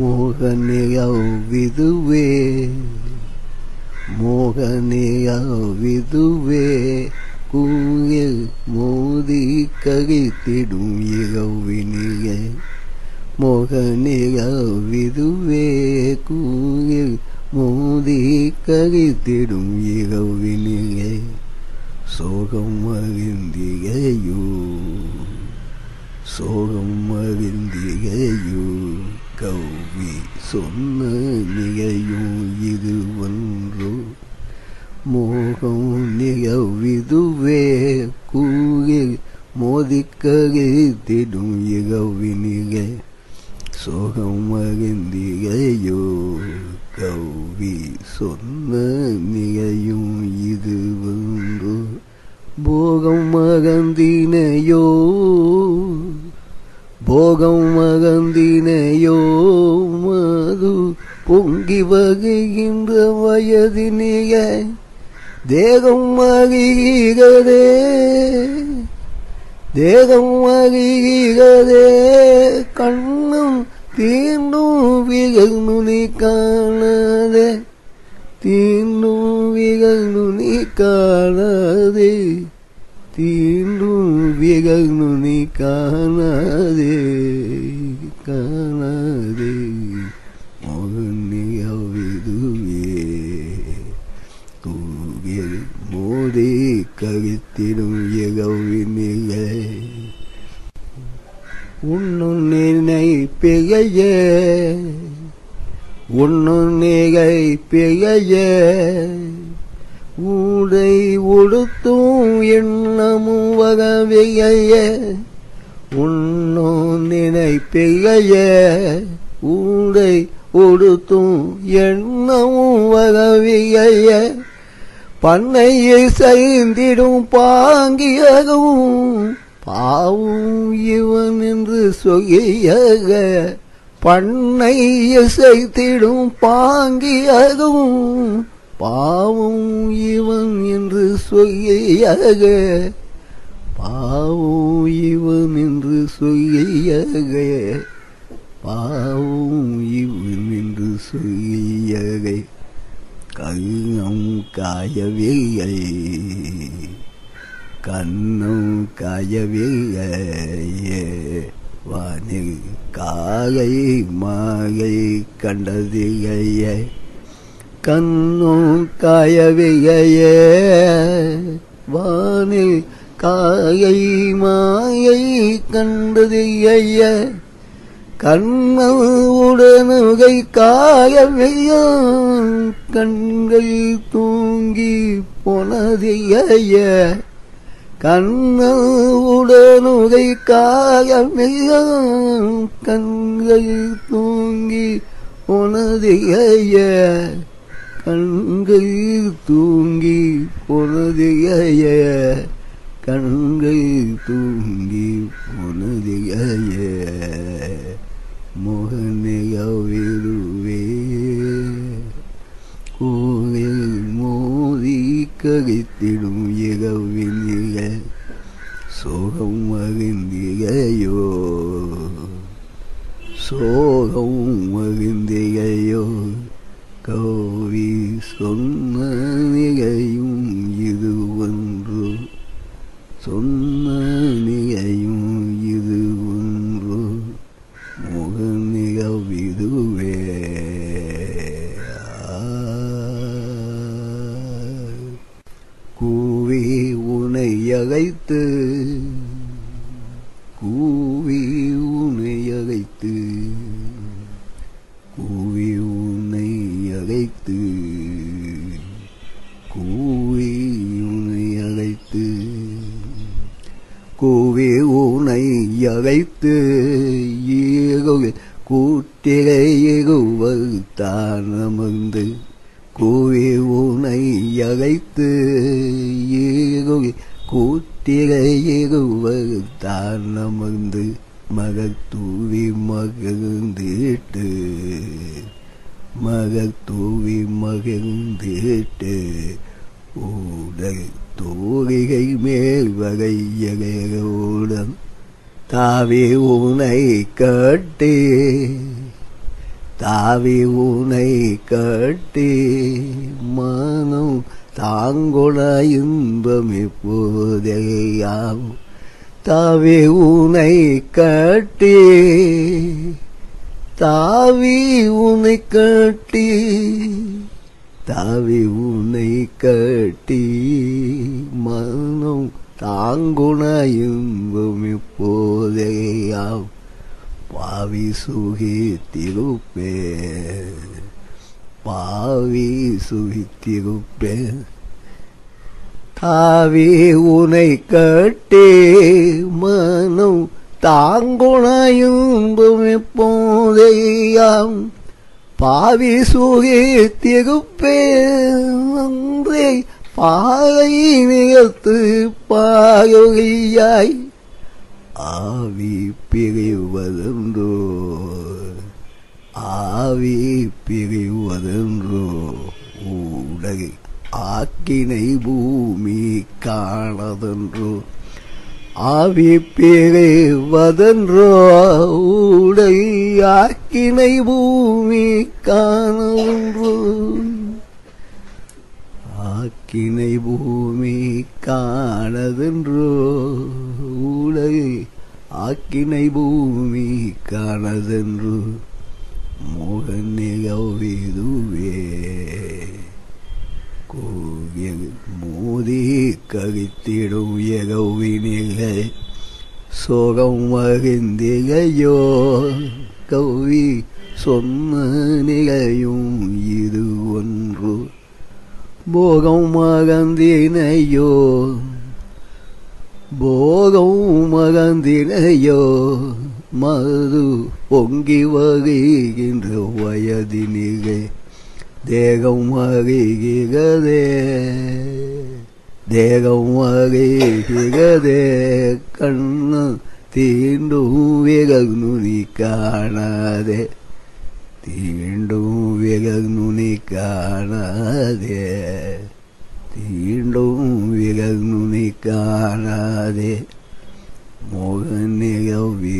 மோகனியவிதுவே. மோகனியவிதுவே. கூயில் மோதி கழித்திடும் இரவினியே மோகனியவிதுவே. கூயில் மோதி கழித்திடும் இரவினியே சோகம் அறிந்திகையோ சோகம் அறிந்திகையோ கௌவி சொன்ன நிகையும் இது ஒன்றோ. மோகம் நிகவிதுவே கூறில் மோதிக்கழித்திடும் இரவினிகை சோகம் அறிந்திகையோ கௌவி சொன்ன நிகையும் இது ஒன்று. போகம் மகந்தினையோ போகம் மகந்தினையோ மது பொங்கி வகைகின்ற வயதினிய தேகம் அறிகிறதே தேகம் அறிகிறதே கண்ணும் தீண்டும் விகல் நுனி காணாதே. தீண்டும் விகல் நுனி காணாதே. தீண்டும் விகல் நுனி காணாதே. காணாதே மோகனியவிதுவே கூகில் மோதி கருத்திடும் எகவினிலே உன்னும் நினை பிழைய. உன்னும் நிகை பிழைய. ஊடை உடுத்தும் எண்ணமும் வகவிழைய உன்னும் நினை பிழைய ஊடை உடுத்தும் எண்ணமும் வகவிழைய பண்ணையை செய்திடும் பாங்கியகவும் பாவும் இவன் என்று சொகியக பண்ணை இசைத்திடும் பாங்கியகும் பாவம் இவன் என்று சொல்லியாக. பாவம் இவன் என்று சொல்லியாக. பாவம் இவன் என்று சொல்லியாக. கண்ணம் காயவில்லை. கண்ணம் காயவில்லை வானில் காலை மாலை கண்டதில்லையே. கண்ணும் காயவிகையே வானில் காயை மாயை கண்டது ஐய கண்ணுடனுகை காயவையான் கண்கள் தூங்கி போனது ஐய கண்ணுடனுகை காயவையான் கண்கள் தூங்கி போனது ஐய கண்கள் தூங்கி போனதைய கண்கள் தூங்கி போனதைய மோகனையவிருவே கோவில் மோதி கழித்திடும் இரவினில சோகம் அறிந்திகையோ சோகம் அறிந்திகையோ கோ சொன்ன நிகையும் இது ஒன்று. சொன்ன நிகையும் இது ஒன்று. முக முகநிகவிதுவே. கூவி உனை அகைத்து. கூ கூவி ஊனை அழைத்து ஈகு கூட்டிலை இகுவர் கூவி உனை அழைத்து ஈகு கூட்டிலை மகத்தூவி மகிழ்ந்திட்டு மகத்தூவி மகிழ்ந்திட்டு ஊடல் தூரிகை மேல் வகையோடம் தாவி உனை கட்டி. தாவி உனை கட்டி மனம் தாங்குள இன்பம் இப்போதையாவும் தாவி உனை கட்டி. தாவி உனை கட்டி. தாவி உனை கட்டி மனம் தாங்குண இன்பம் இப்போதையாம் பாவி சுகித்திருப்பே பாவி சுகித்திருப்பே. தாவி உனை கட்டி மனம் தாங்குணையும்பும் இப்போதையாம் பாவி சுகித்திருப்பே அன்றே பாலை நிகழ்த்து பாயொழியாய் ஆவி பிரிவதென்றோ ஆவி பிரிவதென்றோ உலகை ஆக்கினை பூமி காணதென்றோ. ஆவி பேரே வதன்றோ உடை ஆக்கினை பூமி காணதென்றோ ஆக்கினை பூமி காணதென்றோ உடை ஆக்கினை பூமி காணதென்று மோகன் கோவில் மோதி கவித்திடும் எகவினிலே சோகம் மகிந்திகையோ கவி சொன்ன நிலையும் இது ஒன்று. போகம் மகந்தினையோ போகம் மகந்தினையோ மது பொங்கி வகைகின்ற வயதினிகை தேகம் வகைகிறதே தேகம் வகைகிறதே கண்ணு தீண்டும் விரல் நுனி காணாதே தீண்டும் விரல் நுனி காணாதே தீண்டும் விரல் நுனி காணாதே முகநிகழ்விதுவே